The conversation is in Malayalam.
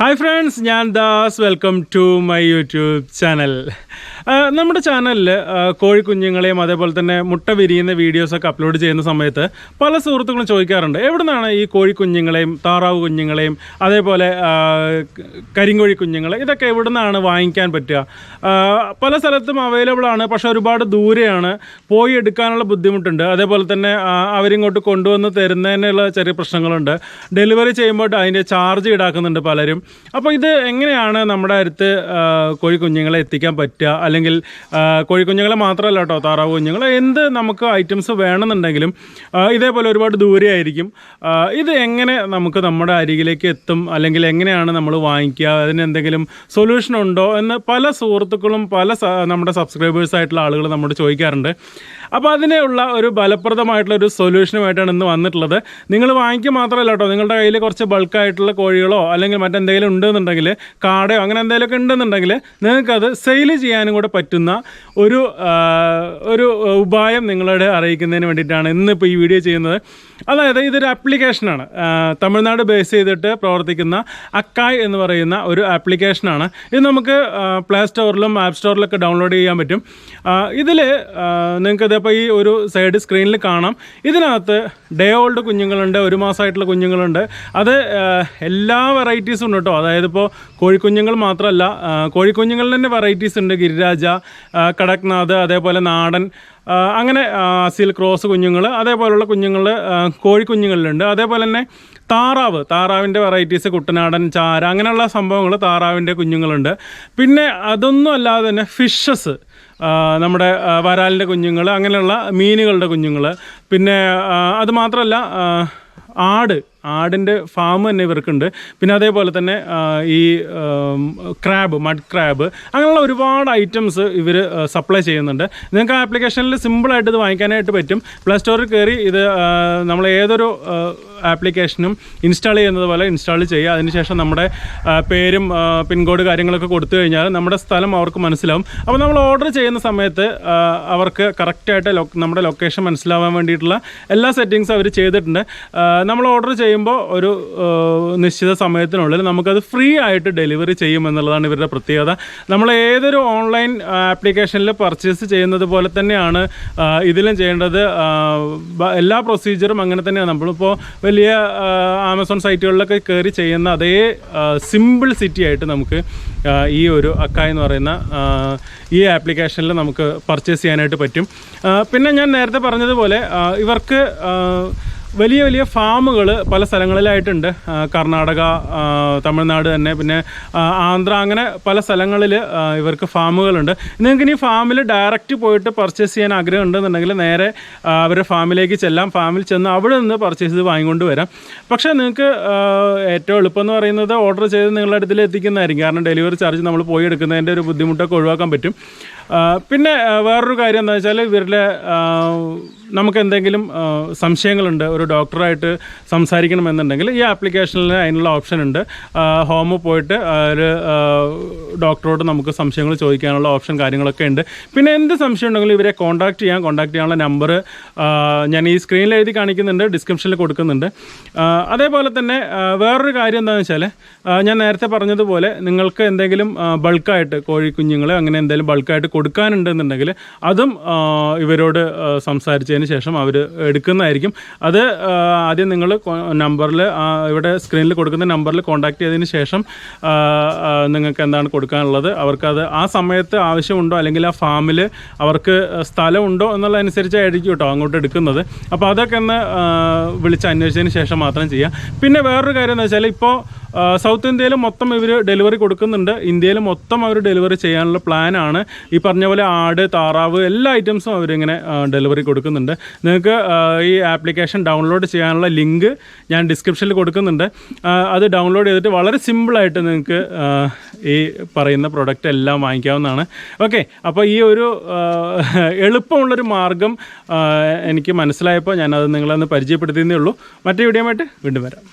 ഹായ് ഫ്രണ്ട്സ് ഞാൻ Das. Welcome to my YouTube channel നമ്മുടെ ചാനലിൽ കോഴിക്കുഞ്ഞുങ്ങളെയും അതേപോലെ തന്നെ മുട്ട വിരിയുന്ന വീഡിയോസൊക്കെ അപ്ലോഡ് ചെയ്യുന്ന സമയത്ത് പല സുഹൃത്തുക്കളും ചോദിക്കാറുണ്ട്. എവിടെ നിന്നാണ് ഈ കോഴിക്കുഞ്ഞുങ്ങളെയും താറാവ് കുഞ്ഞുങ്ങളെയും അതേപോലെ കരിങ്കോഴി കുഞ്ഞുങ്ങളെ ഇതൊക്കെ എവിടെ നിന്നാണ് വാങ്ങിക്കാൻ പറ്റുക? പല സ്ഥലത്തും അവൈലബിൾ ആണ്. പക്ഷെ ഒരുപാട് ദൂരെയാണ് പോയി എടുക്കാനുള്ള ബുദ്ധിമുട്ടുണ്ട്. അതേപോലെ തന്നെ അവരിങ്ങോട്ട് കൊണ്ടുവന്ന് തരുന്നതിനുള്ള ചെറിയ പ്രശ്നങ്ങളുണ്ട്. ഡെലിവറി ചെയ്യുമ്പോൾ അതിന്റെ ചാർജ് ഈടാക്കുന്നുണ്ട് പലരും. അപ്പോൾ ഇത് എങ്ങനെയാണ് നമ്മുടെ അടുത്ത് കോഴിക്കുഞ്ഞുങ്ങളെ എത്തിക്കാൻ പറ്റുക? അല്ലെങ്കിൽ കോഴിക്കുഞ്ഞുങ്ങളെ മാത്രമല്ല കേട്ടോ താറാവ് കുഞ്ഞുങ്ങൾ എന്ത് നമുക്ക് ഐറ്റംസ് വേണമെന്നുണ്ടെങ്കിലും ഇതേപോലെ ഒരുപാട് ദൂരെ ആയിരിക്കും. ഇത് എങ്ങനെ നമുക്ക് നമ്മുടെ അരികിലേക്ക് എത്തും? അല്ലെങ്കിൽ എങ്ങനെയാണ് നമ്മൾ വാങ്ങിക്കുക? അതിന് എന്തെങ്കിലും സൊല്യൂഷൻ ഉണ്ടോ? എന്ന് പല സുഹൃത്തുക്കളും പല നമ്മുടെ സബ്സ്ക്രൈബേഴ്സ് ആയിട്ടുള്ള ആളുകൾ നമ്മോട് ചോദിക്കാറുണ്ട്. അപ്പോൾ അതിനുള്ള ഒരു ഫലപ്രദമായിട്ടുള്ള ഒരു സൊല്യൂഷനുമായിട്ടാണ് ഇന്ന് വന്നിട്ടുള്ളത്. നിങ്ങൾ വാങ്ങിക്കുക മാത്രമല്ല കേട്ടോ. നിങ്ങളുടെ കയ്യിൽ കുറച്ച് ബൾക്കായിട്ടുള്ള കോഴികളോ അല്ലെങ്കിൽ മറ്റെന്തെങ്കിലും ഉണ്ടെന്നുണ്ടെങ്കിൽ കാടയോ അങ്ങനെ എന്തെങ്കിലുമൊക്കെ ഉണ്ടെന്നുണ്ടെങ്കിൽ നിങ്ങൾക്കത് സെയിൽ ചെയ്യാനും കൂടെ പറ്റുന്ന ഒരു ഒരു ഉപായം നിങ്ങളോട് അറിയിക്കുന്നതിന് വേണ്ടിയിട്ടാണ് ഇന്നിപ്പോൾ ഈ വീഡിയോ ചെയ്യുന്നത്. അതായത് ഇതൊരു ആപ്ലിക്കേഷനാണ് തമിഴ്നാട് ബേസ് ചെയ്തിട്ട് പ്രവർത്തിക്കുന്ന അക്കായ് എന്ന് പറയുന്ന ഒരു ആപ്ലിക്കേഷനാണ് ഇത് നമുക്ക് പ്ലേ സ്റ്റോറിലും ആപ്പ് സ്റ്റോറിലൊക്കെ ഡൗൺലോഡ് ചെയ്യാൻ പറ്റും. ഇതിൽ നിങ്ങൾക്ക് ഇതിപ്പോൾ ഈ ഒരു സൈഡ് സ്ക്രീനിൽ കാണാം. ഇതിനകത്ത് ഡേ ഓൾഡ് കുഞ്ഞുങ്ങളുണ്ട് ഒരു മാസമായിട്ടുള്ള കുഞ്ഞുങ്ങളുണ്ട്. അത് എല്ലാ വെറൈറ്റീസും ഉണ്ട്? കേട്ടോ അതായത് ഇപ്പോൾ കോഴിക്കുഞ്ഞുങ്ങൾ മാത്രമല്ല കോഴിക്കുഞ്ഞുങ്ങളിൽ തന്നെ വെറൈറ്റീസ് ഉണ്ട്. ഗിരിരാജ കടക്നാഥ് അതേപോലെ നാടൻ അങ്ങനെ അസീൽ ക്രോസ് കുഞ്ഞുങ്ങൾ അതേപോലെയുള്ള കുഞ്ഞുങ്ങൾ കോഴിക്കുഞ്ഞുങ്ങളിലുണ്ട്. അതേപോലെ തന്നെ താറാവ് താറാവിന്റെ വെറൈറ്റീസ് കുട്ടനാടൻ ചാര അങ്ങനെയുള്ള സംഭവങ്ങൾ താറാവിന്റെ കുഞ്ഞുങ്ങളുണ്ട്. പിന്നെ അതൊന്നും അല്ലാതെ തന്നെ ഫിഷസ് നമ്മുടെ വരാലിന്റെ കുഞ്ഞുങ്ങൾ അങ്ങനെയുള്ള മീനുകളുടെ കുഞ്ഞുങ്ങൾ പിന്നെ അതുമാത്രമല്ല അത് മാത്രമല്ല ആട്. ആടിന്റെ ഫാം തന്നെ ഇവർക്കുണ്ട്. പിന്നെ അതേപോലെ തന്നെ ഈ ക്രാബ് മഡ് ക്രാബ് അങ്ങനെയുള്ള ഒരുപാട് ഐറ്റംസ് ഇവർ സപ്ലൈ ചെയ്യുന്നുണ്ട്. നിങ്ങൾക്ക് ആ ആപ്ലിക്കേഷനിൽ സിമ്പിളായിട്ട് ഇത് വാങ്ങിക്കാനായിട്ട് പറ്റും. പ്ലേ സ്റ്റോറിൽ കയറി ഇത് നമ്മൾ ഏതൊരു ആപ്ലിക്കേഷനും ഇൻസ്റ്റാൾ ചെയ്യുന്നത് പോലെ ഇൻസ്റ്റാൾ ചെയ്യുക. അതിനുശേഷം നമ്മുടെ പേരും പിൻകോഡ് കാര്യങ്ങളൊക്കെ കൊടുത്തു കഴിഞ്ഞാൽ നമ്മുടെ സ്ഥലം അവർക്ക് മനസ്സിലാവും. അപ്പോൾ നമ്മൾ ഓർഡർ ചെയ്യുന്ന സമയത്ത് അവർക്ക് കറക്റ്റായിട്ട് നമ്മുടെ ലൊക്കേഷൻ മനസ്സിലാവാൻ വേണ്ടിയിട്ടുള്ള എല്ലാ സെറ്റിങ്സും അവർ ചെയ്തിട്ടുണ്ട്. നമ്മൾ ഓർഡർ ചെയ്യുമ്പോൾ ഒരു നിശ്ചിത സമയത്തിനുള്ളിൽ നമുക്കത് ഫ്രീ ആയിട്ട് ഡെലിവറി ചെയ്യും എന്നുള്ളതാണ് ഇവരുടെ പ്രത്യേകത. നമ്മൾ ഏതൊരു ഓൺലൈൻ ആപ്ലിക്കേഷനിൽ പർച്ചേസ് ചെയ്യുന്നത് പോലെ തന്നെയാണ് ഇതിലും ചെയ്യേണ്ടത്. എല്ലാ പ്രൊസീജിയറും അങ്ങനെ തന്നെയാണ്. നമ്മളിപ്പോൾ വലിയ ആമസോൺ സൈറ്റുകളിലൊക്കെ കയറി ചെയ്യുന്ന അതേ സിമ്പിൾ സിറ്റി ആയിട്ട് നമുക്ക് ഈ ഒരു അക്ക എന്ന് പറയുന്ന ഈ ആപ്ലിക്കേഷനിൽ നമുക്ക് പർച്ചേസ് ചെയ്യാനായിട്ട് പറ്റും. പിന്നെ ഞാൻ നേരത്തെ പറഞ്ഞതുപോലെ ഇവർക്ക് വലിയ വലിയ ഫാമുകൾ പല സ്ഥലങ്ങളിലായിട്ടുണ്ട്. കർണാടക തമിഴ്നാട് തന്നെ പിന്നെ ആന്ധ്ര അങ്ങനെ പല സ്ഥലങ്ങളിൽ ഇവർക്ക് ഫാമുകളുണ്ട്. നിങ്ങൾക്ക് ഇനി ഫാമിൽ ഡയറക്റ്റ് പോയിട്ട് പർച്ചേസ് ചെയ്യാൻ ആഗ്രഹം ഉണ്ടെന്നുണ്ടെങ്കിൽ നേരെ അവരുടെ ഫാമിലേക്ക് ചെല്ലാം. ഫാമിൽ ചെന്ന് അവിടെ നിന്ന് പർച്ചേസ് ചെയ്ത് വാങ്ങിക്കൊണ്ട് വരാം. പക്ഷേ നിങ്ങൾക്ക് ഏറ്റവും എളുപ്പം എന്ന് പറയുന്നത് ഓർഡർ ചെയ്ത് നിങ്ങളുടെ അടുത്തിൽ എത്തിക്കുന്നതായിരിക്കും. കാരണം ഡെലിവറി ചാർജ് നമ്മൾ പോയി എടുക്കുന്നതിന്റെ ഒരു ബുദ്ധിമുട്ടൊക്കെ ഒഴിവാക്കാൻ പറ്റും. പിന്നെ വേറൊരു കാര്യം എന്താ വെച്ചാൽ ഇവരുടെ നമുക്ക് എന്തെങ്കിലും സംശയങ്ങളുണ്ട് ഒരു ഡോക്ടറായിട്ട് സംസാരിക്കണമെന്നുണ്ടെങ്കിൽ ഈ ആപ്ലിക്കേഷനിൽ അതിനുള്ള ഓപ്ഷൻ ഉണ്ട് ഹോമിൽ പോയിട്ട് ഒരു ഡോക്ടറോട് നമുക്ക് സംശയങ്ങൾ ചോദിക്കാനുള്ള ഓപ്ഷൻ കാര്യങ്ങളൊക്കെ ഉണ്ട്. പിന്നെ എന്ത് സംശയം ഉണ്ടെങ്കിലും ഇവരെ കോൺടാക്ട് ചെയ്യാം. കോൺടാക്ട് ചെയ്യാനുള്ള നമ്പർ ഞാൻ ഈ സ്ക്രീനിൽ എഴുതി കാണിക്കുന്നുണ്ട് ഡിസ്ക്രിപ്ഷനിൽ കൊടുക്കുന്നുണ്ട്. അതേപോലെ തന്നെ വേറൊരു കാര്യം എന്താണെന്ന് വെച്ചാൽ ഞാൻ നേരത്തെ പറഞ്ഞതുപോലെ നിങ്ങൾക്ക് എന്തെങ്കിലും ബൾക്കായിട്ട് കോഴിക്കുഞ്ഞുങ്ങൾ അങ്ങനെ എന്തെങ്കിലും ബൾക്കായിട്ട് കൊടുക്കാനുണ്ടെന്നുണ്ടെങ്കിൽ അതും ഇവരോട് ആ, സംസാരിച്ചതിന് ശേഷം അവർ എടുക്കുന്നതായിരിക്കും. അത് ആദ്യം നിങ്ങൾ നമ്പറിൽ ഇവിടെ സ്ക്രീനിൽ കൊടുക്കുന്ന നമ്പറിൽ കോൺടാക്ട് ചെയ്തതിന് ശേഷം നിങ്ങൾക്ക് എന്താണ് കൊടുക്കാനുള്ളത്? അവർക്കത് ആ സമയത്ത് ആവശ്യമുണ്ടോ? അല്ലെങ്കിൽ ആ ഫാമിൽ അവർക്ക് സ്ഥലമുണ്ടോ എന്നുള്ളതനുസരിച്ചായിരിക്കും കേട്ടോ അങ്ങോട്ട് എടുക്കുന്നത്. അപ്പോൾ അതൊക്കെ ഒന്ന് വിളിച്ച് അന്വേഷിച്ചതിന് ശേഷം മാത്രം ചെയ്യാം. പിന്നെ വേറൊരു കാര്യം എന്ന് വെച്ചാൽ ഇപ്പോൾ സൗത്ത് ഇന്ത്യയിൽ മൊത്തം ഇവർ ഡെലിവറി കൊടുക്കുന്നുണ്ട്. ഇന്ത്യയിൽ മൊത്തം അവർ ഡെലിവറി ചെയ്യാനുള്ള പ്ലാനാണ് ഈ പറഞ്ഞ പോലെ ആട് താറാവ് എല്ലാ ഐറ്റംസും അവരിങ്ങനെ ഡെലിവറി കൊടുക്കുന്നുണ്ട്. നിങ്ങൾക്ക് ഈ ആപ്ലിക്കേഷൻ ഡൗൺലോഡ് ചെയ്യാനുള്ള ലിങ്ക് ഞാൻ ഡിസ്ക്രിപ്ഷനിൽ കൊടുക്കുന്നുണ്ട്. അത് ഡൗൺലോഡ് ചെയ്തിട്ട് വളരെ സിമ്പിളായിട്ട് നിങ്ങൾക്ക് ഈ പറയുന്ന പ്രൊഡക്റ്റ് എല്ലാം വാങ്ങിക്കാവുന്നതാണ്. ഓക്കെ അപ്പോൾ ഈ ഒരു എളുപ്പമുള്ളൊരു മാർഗം എനിക്ക് മനസ്സിലായപ്പോൾ ഞാനത് നിങ്ങളെ ഒന്ന് പരിചയപ്പെടുത്തിയതേ ഉള്ളൂ. മറ്റേ വീഡിയോ വീണ്ടും വരാം.